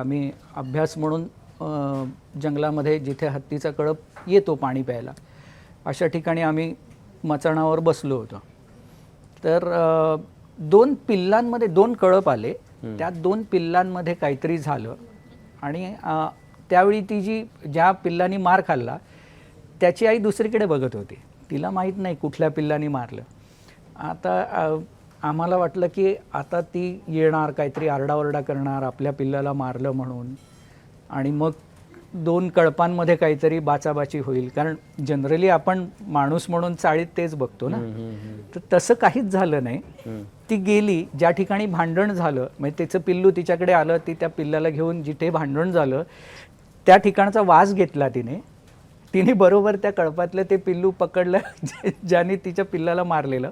आम्ही अभ्यास म्हणून जंगलामध्ये जिथे हत्तीचा कळप येतो पाणी प्यायला अशा ठिकाणी आम्ही मचाणावर बसलो होतो. तर दोन पिल्लांमध्ये दोन कळप आले. त्या दोन पिल्लांमध्ये काहीतरी झालं आणि त्यावेळी ती जी ज्या पिल्लांनी मार खाल्ला त्याची आई दुसरीकडे बघत होती. तिला माहीत नाही कुठल्या पिल्लांनी मारलं. आता आम्हाला वाटलं की आता ती येणार काहीतरी आरडाओरडा करणार आपल्या पिल्लाला मारलं म्हणून. आणि मग दोन कळपांमध्ये काहीतरी बाचाबाची होईल. कारण जनरली आपण माणूस म्हणून चाळीत तेच बघतो ना. तर तसं काहीच झालं नाही. ती गेली ज्या ठिकाणी भांडण झालं म्हणजे तिचं पिल्लू तिच्याकडे आलं ती त्या पिल्लाला घेऊन जिथे भांडण झालं त्या ठिकाणचा वास घेतला तिने. तिने बरोबर त्या कळपातलं ते पिल्लू पकडलं ज्याने तिच्या पिल्लाला मारलेलं.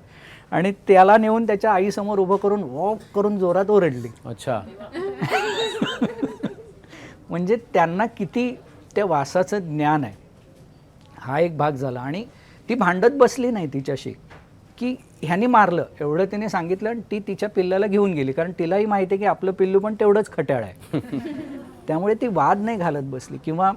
आणि त्याला नेऊन त्याच्या आईसमोर उभं करून वॉक करून जोरात ओरडली. अच्छा. म्हणजे त्यांना किती त्या वासाचं ज्ञान आहे. हा एक भाग झाला आणि ती भांडत बसली नाही तिच्याशी की ह्यानी मारलं एवढं तिने सांगितलं आणि ती तिच्या पिल्लाला घेऊन गेली कारण तिलाही माहिती आहे की आपलं पिल्लू पण तेवढंच खट्याळ आहे. त्यामुळे ती वाद नाही घालत बसली किंवा